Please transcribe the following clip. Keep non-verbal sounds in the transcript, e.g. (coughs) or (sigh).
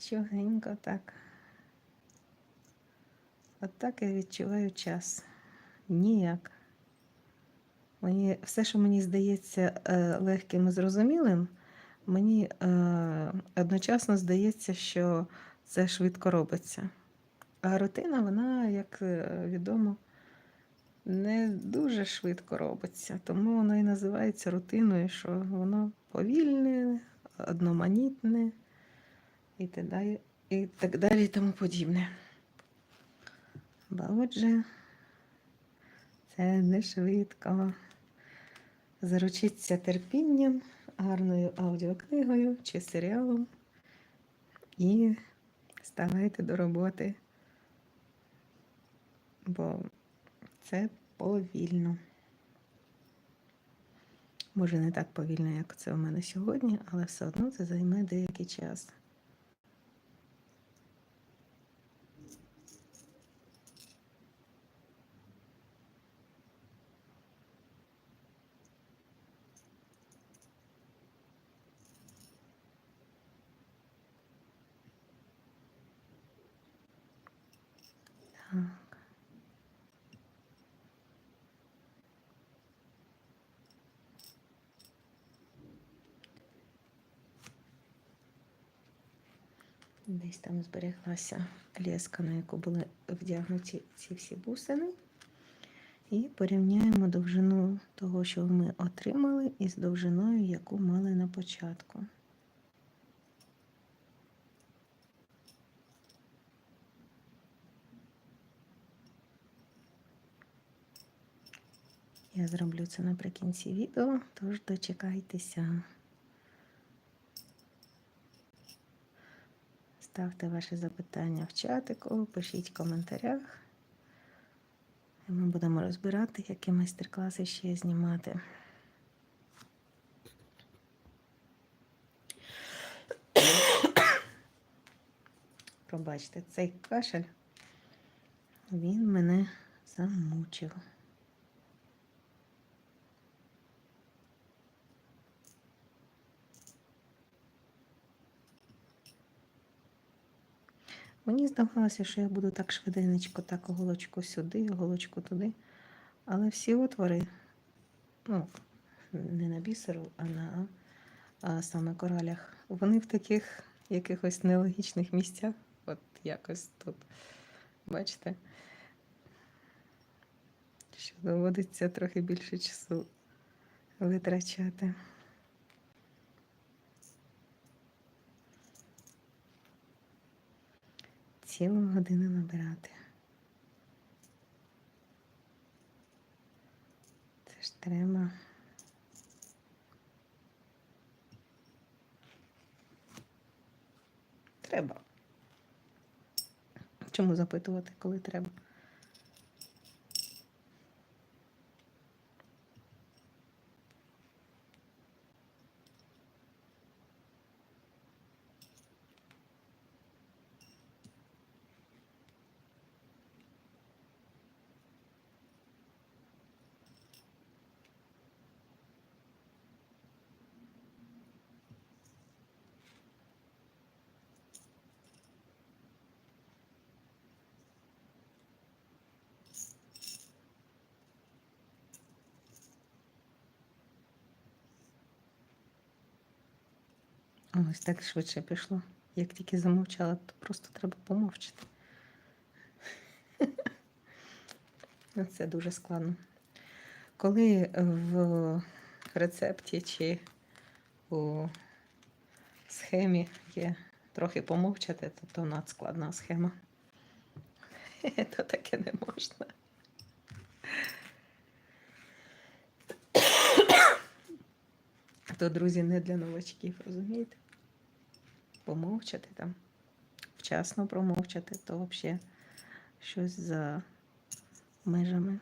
нічогенько так. От так я відчуваю час. Ніяк. Мені, все, що мені здається е, легким і зрозумілим, мені е, одночасно здається, що це швидко робиться. А рутина, вона, як е, відомо, не дуже швидко робиться. Тому воно і називається рутиною, що воно повільне, одноманітне і так далі, і так далі, і тому подібне. Бо отже, це не швидко. Заручіться терпінням, гарною аудіокнигою чи серіалом і ставайте до роботи, бо це повільно. Може, не так повільно, як це у мене сьогодні, але все одно це займе деякий час. Так. Десь там збереглася леска, на яку були вдягнуті ці всі бусини. І порівняємо довжину того, що ми отримали, із довжиною, яку мали на початку. Я зроблю це наприкінці відео, тож дочекайтеся. Ставте ваші запитання в чатику, пишіть в коментарях. І ми будемо розбирати, які майстер-класи ще знімати. Пробачте, цей кашель, він мене замучив. Мені здавалося, що я буду так швиденечко, так голочку сюди, голочку туди. Але всі отвори, ну, не на бісеру, а на а саме коралях, вони в таких якихось нелогічних місцях. От якось тут. Бачите? Що доводиться трохи більше часу витрачати. Цілу годину набирати. Це ж треба. Треба. Чому запитувати, коли треба? Ось так швидше пішло. Як тільки замовчала, то просто треба помовчати. (laughs) Ну, Це дуже складно. Коли в рецепті чи у схемі є трохи помовчати, то то надскладна схема. (laughs) То таке не можна. (coughs) То, друзі, не для новачків, розумієте? Помовчати там, вчасно промовчати, то взагалі щось за межами.